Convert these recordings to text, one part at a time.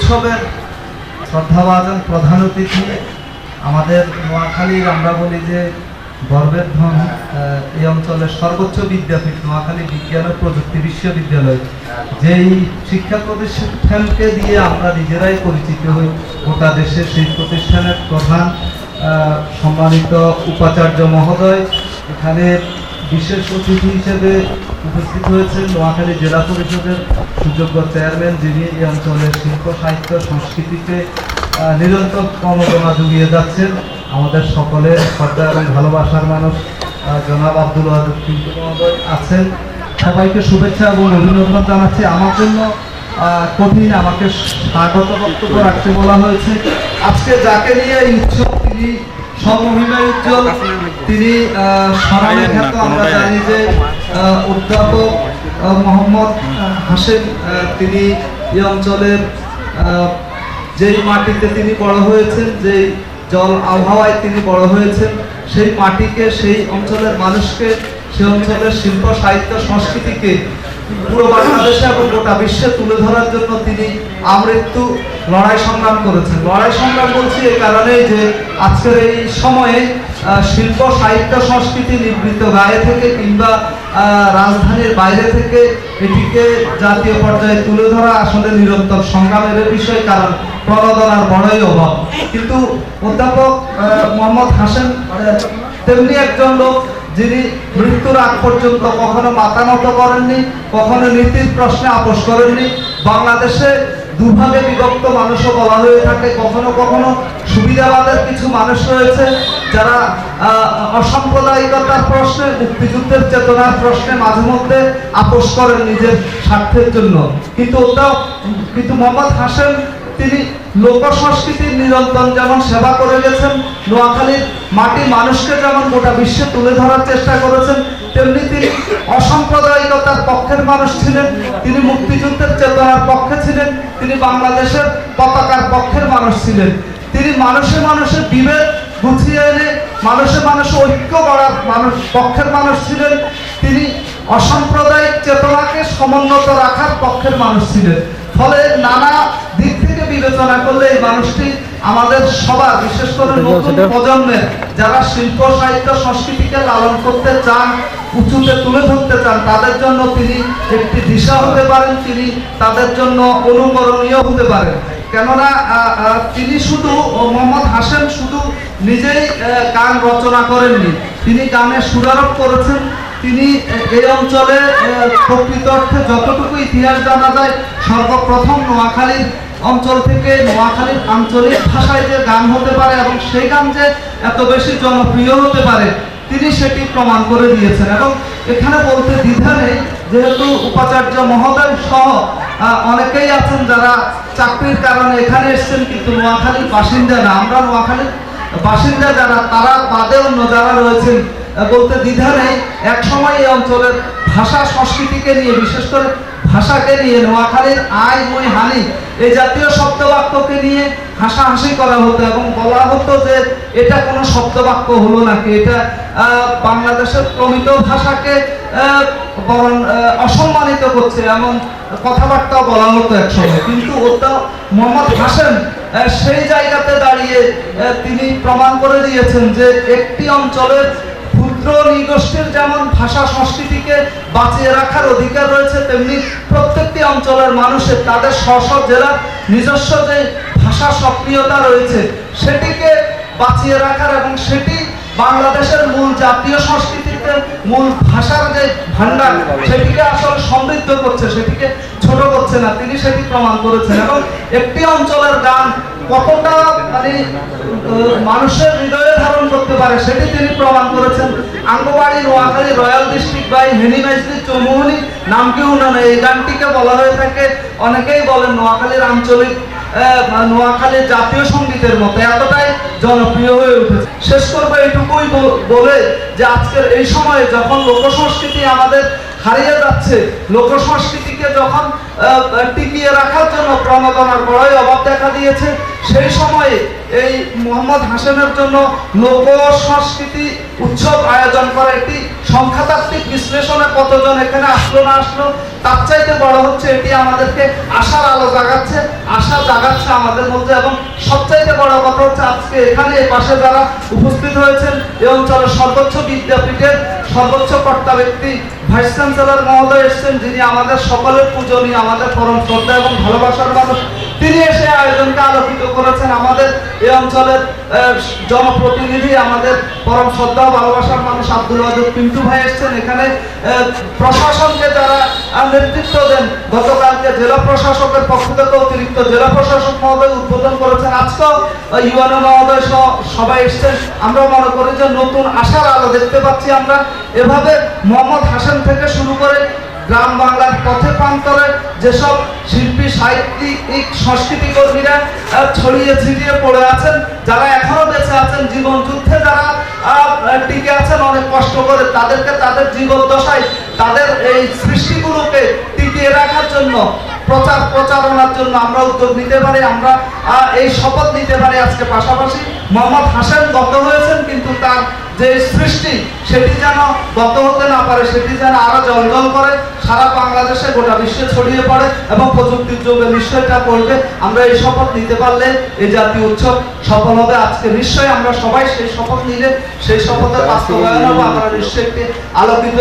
উৎসবের শ্রদ্ধাভাজন প্রধান অতিথি আমাদের নোয়াখালীর, আমরা বলি যে গর্বের ধন এই অঞ্চলের সর্বোচ্চ বিদ্যাপীঠ, নোয়াখালী বিজ্ঞান ও প্রযুক্তি বিশ্ববিদ্যালয়। যেই শিক্ষা প্রতিষ্ঠানকে দিয়ে আমরা নিজেরাই পরিচিত হই, গোটা দেশের সেই প্রতিষ্ঠানের প্রধান সম্মানিত উপাচার্য মহোদয়। এখানে বিশেষ অতিথি হিসেবে উপস্থিত হয়েছেন নোয়াখালী জেলা পরিষদের সুযোগ্য চেয়ারম্যান যিনি এই অঞ্চলের শিল্প, সাহিত্য সংস্কৃতিতে নিরন্তর কর্মকর্মা জুগিয়ে যাচ্ছেন। আমাদের সকলের শ্রদ্ধা এবং ভালোবাসার মানুষ জনাব আব্দুল পিন্টু মহোদয় আছেন। সবাইকে শুভেচ্ছা এবং অভিনন্দন জানাচ্ছি। আমার জন্য কঠিন আমাকে স্বাগত বক্তব্য রাখতে বলা হয়েছে। আজকে যাকে নিয়ে উৎসব তিনি সর্বমহিমায় উজ্জ্বল। তিনি আহ, খ্যাত। আমরা জানি যে অধ্যাপক মোহাম্মদ তিনি এই অঞ্চলের যেই মাটিতে তিনি বড় হয়েছেন যেই জল আবহাওয়ায় তিনি বড় হয়েছেন সেই মাটিকে সেই অঞ্চলের মানুষকে সেই অঞ্চলের শিল্প সাহিত্য সংস্কৃতিকে পুরো বাংলাদেশে এবং গোটা বিশ্বে তুলে ধরার জন্য তিনি আমৃত্যু লড়াই সংগ্রাম করেছেন। লড়াই সংগ্রাম বলছি এই কারণেই যে আজকের এই সময়ে শিল্প, সাহিত্য, সংস্কৃতি নিবৃত্ত গায়ে থেকে কিংবা রাজধানীর বাইরে থেকে এটিকে জাতীয় পর্যায়ে তুলে ধরা আসলে নিরন্তর সংগ্রামের বিষয়, কারণ প্রণোদনার বড়ই অভাব। কিন্তু অধ্যাপক মোহাম্মদ হাসেন তেমনি একজন লোক যিনি মৃত্যুর আগ পর্যন্ত কখনো মাথা নত করেননি, কখনো নীতির প্রশ্নে আপোষ করেননি, বাংলাদেশে দুভাগে বিভক্ত মানুষও বলা হয়ে থাকে, কখনো কখনো সুবিধাবাদের কিছু মানুষ রয়েছে যারা অসাম্প্রদায়িকতার প্রশ্নে, মুক্তিযুদ্ধের চেতনার প্রশ্নে মাঝে মধ্যে আপোষ করেন নিজের স্বার্থের জন্য। কিন্তু ওটা কিন্তু মোহাম্মদ হাসেন তিনি লোক সংস্কৃতির নিরন্তর যেমন সেবা করে গেছেন, নোয়াখালীর মাটি মানুষকে যেমন গোটা বিশ্বে তুলে ধরার চেষ্টা করেছেন, তেমনি তিনি অসাম্প্রদায়িকতার পক্ষের মানুষ ছিলেন, তিনি মুক্তিযুদ্ধের চেতনার পক্ষে ছিলেন, তিনি বাংলাদেশের পতাকার পক্ষের মানুষ ছিলেন। তিনি মানুষে মানুষে বিভেদ গুছিয়ে এনে মানুষে মানুষে ঐক্য করার মানুষ, পক্ষের মানুষ ছিলেন। তিনি অসাম্প্রদায়িক চেতনাকে সমুন্নত রাখার পক্ষের মানুষ ছিলেন। ফলে নানা দিক বিবেচনা করলে এই মানুষটি আমাদের সবার বিশেষ করে নতুন প্রজন্মের যারা শিল্প সাহিত্য সংস্কৃতিকে লালন করতে চান উঁচুতে তুলে ধরতে চান তাদের জন্য তিনি একটি দিশা হতে পারেন তিনি তাদের জন্য অনুকরণীয় হতে পারেন। কেননা তিনি শুধু মোহাম্মদ হাসেন শুধু নিজেই গান রচনা করেননি। তিনি গানের সুরারোপ করেছেন তিনি এই অঞ্চলে প্রকৃত অর্থে যতটুকু ইতিহাস জানা যায়, সর্বপ্রথম নোয়াখালীর অঞ্চল থেকে নোয়াখালীর আঞ্চলিক ভাষায় যে গান হতে পারে এবং সেই গান যে এত বেশি জনপ্রিয় হতে পারে, তিনি সেটি প্রমাণ করে দিয়েছেন। এবং এখানে বলতে দ্বিধা নেই, যেহেতু উপাচার্য মহোদয় সহ অনেকেই আছেন যারা চাকরির কারণে এখানে এসেছেন, কিন্তু নোয়াখালীর বাসিন্দা না। আমরা নোয়াখালীর বাসিন্দা যারা, তারা বাদে অন্য যারা রয়েছেন বলতে দ্বিধা নেই। এক সময় এই অঞ্চলের ভাষা সংস্কৃতিকে নিয়ে, বিশেষ করে ভাষাকে নিয়ে, নোয়াখালীর আয় মই হানি, এই জাতীয় শব্দবাক্যকে নিয়ে হাসাহাসি করা হতো এবং বলা হতো যে এটা কোনো শব্দবাক্য হলো নাকি, এটা বাংলাদেশের প্রমিত ভাষাকে অসম্মানিত করছে এমন কথাবার্তাও বলা হতো এক সময়। কিন্তু ওটা মোহাম্মদ হাসেন সেই জায়গাতে দাঁড়িয়ে তিনি প্রমাণ করে দিয়েছেন যে একটি অঞ্চলের ক্ষুদ্র নিগোষ্ঠীর যেমন ভাষা সংস্কৃতিকে বাঁচিয়ে রাখার অধিকার রয়েছে, তেমনি প্রত্যেকটি অঞ্চলের মানুষের তাদের স্ব জেলার নিজস্ব যে ভাষা সক্রিয়তা রয়েছে, সেটিকে বাঁচিয়ে রাখার এবং সেটি বাংলাদেশের মূল জাতীয় সংস্কৃতিতে মূল ভাষার যে ভান্ডার সেটিকে আসলে সমৃদ্ধ করছে, সেটিকে ছোট করছে না, তিনি সেটি প্রমাণ করেছেন। এবং একটি অঞ্চলের গান কতটা মানে মানুষের হৃদয়ে ধারণ করতে পারে, সেটি তিনি প্রমাণ করেছেন। আঙ্গবাড়ি, নোয়াখালী, রয়্যাল ডিস্ট্রিক্ট বাই হেনি মাইজলি চৌমুহনি নাম কি উন্নয়ন এই গানটিকে বলা হয়ে থাকে, অনেকেই বলেন নোয়াখালীর আঞ্চলিক নোয়াখালীর জাতীয় সঙ্গীতের মতো এতটাই জনপ্রিয় হয়ে উঠেছে। শেষ করব এটুকুই বলে যে আজকের এই সময়ে যখন লোক সংস্কৃতি আমাদের হারিয়ে যাচ্ছে লোক সংস্কৃতিকে যখন টিকিয়ে রাখার জন্য প্রণোদনার বড়ই অভাব দেখা দিয়েছে। সেই সময়ে এই মোহাম্মদ হাসেনের জন্য লোক সংস্কৃতি উৎসব আয়োজন করা একটি সংখ্যাতাত্ত্বিক বিশ্লেষণে কতজন এখানে আসলো না আসলো, তার চাইতে বড় হচ্ছে এটি আমাদেরকে আশার আলো জাগাচ্ছে, আশা জাগাচ্ছে আমাদের মধ্যে এবং সবচাইতে বড় কথা হচ্ছে আজকে এখানে এই পাশে যারা উপস্থিত হয়েছেন এই অঞ্চলের সর্বোচ্চ বিদ্যাপীঠের সর্বোচ্চ কর্তা ব্যক্তি, ভাইস চ্যান্সেলর মহোদয় এসেছেন, যিনি আমাদের সকলের পূজনীয়, আমাদের পরম শ্রদ্ধা এবং ভালোবাসার মানুষ। তিনি এসে আয়োজনকে আলোকিত করেছেন আমাদের এই অঞ্চলের জনপ্রতিনিধি, আমাদের পরম শ্রদ্ধা ভালোবাসার মানুষ আব্দুল ওয়াদুদ পিন্টু ভাই এসেছেন এখানে। প্রশাসনকে যারা নেতৃত্ব দেন, গতকালকে জেলা প্রশাসকের পক্ষ থেকে অতিরিক্ত জেলা প্রশাসক মহোদয় উদ্বোধন করেছেন। আজকেও ইউএনও মহোদয় সহ সবাই এসেছেন। আমরা মনে করি যে নতুন আশার আলো দেখতে পাচ্ছি আমরা। এভাবে মোহাম্মদ হাসান থেকে শুরু করে গ্রাম বাংলার পথে প্রান্তরে যেসব শিল্পী, সাহিত্যিক সংস্কৃতি কর্মীরা ছড়িয়ে ছিটিয়ে পড়ে আছেন, যারা এখনও বেঁচে আছেন জীবন যুদ্ধে, যারা টিকে আছেন অনেক কষ্ট করে, তাদেরকে তাদের জীবন দশায়, তাদের এই সৃষ্টিগুলোকে টিকিয়ে রাখার জন্য প্রচার প্রচারণার জন্য আমরা উদ্যোগ নিতে পারি, আমরা এই শপথ নিতে পারি আজকে পাশাপাশি। মোহাম্মদ হাসান গত হয়েছেন, কিন্তু তার যে সৃষ্টি, সেটি যেন গত হতে না পারে, সেটি যেন আরও জলজল করে, সারা বাংলাদেশে গোটা বিশ্বে ছড়িয়ে পড়ে এবং প্রযুক্তির যুগে নিশ্চয়টা করবে আমরা এই শপথ নিতে পারলে এই জাতীয় উৎসব সফল হবে। আজকে নিশ্চয়ই আমরা সবাই সেই শপথ নিলে, সেই শপথের বাস্তবায়ন হবে। আমরা নিশ্চয়ই একটি আলোকিত,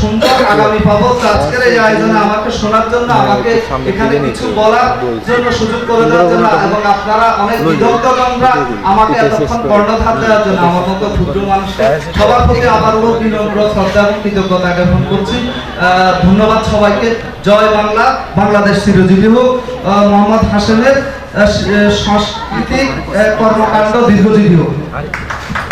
সুন্দর আগামী পাবো। আজকের এই আয়োজনে আমাকে শোনার জন্য, আমাকে এখানে কিছু বলার জন্য সুযোগ করে দেওয়ার জন্য, এবং আপনারা অনেক বিদগ্ধগণরা আমাকে এতক্ষণ কর্ণধার দেওয়ার জন্য আমার মতো ক্ষুদ্র মানুষকে সবার প্রতি আবারও বিনম্র শ্রদ্ধা এবং কৃতজ্ঞতা জ্ঞাপন করছি। আহ, ধন্যবাদ সবাইকে। জয় বাংলা বাংলাদেশ চিরজীবী হোক। মোহাম্মদ হাসেনের আহ, সাংস্কৃতিক কর্মকাণ্ড দীর্ঘজীবী হোক।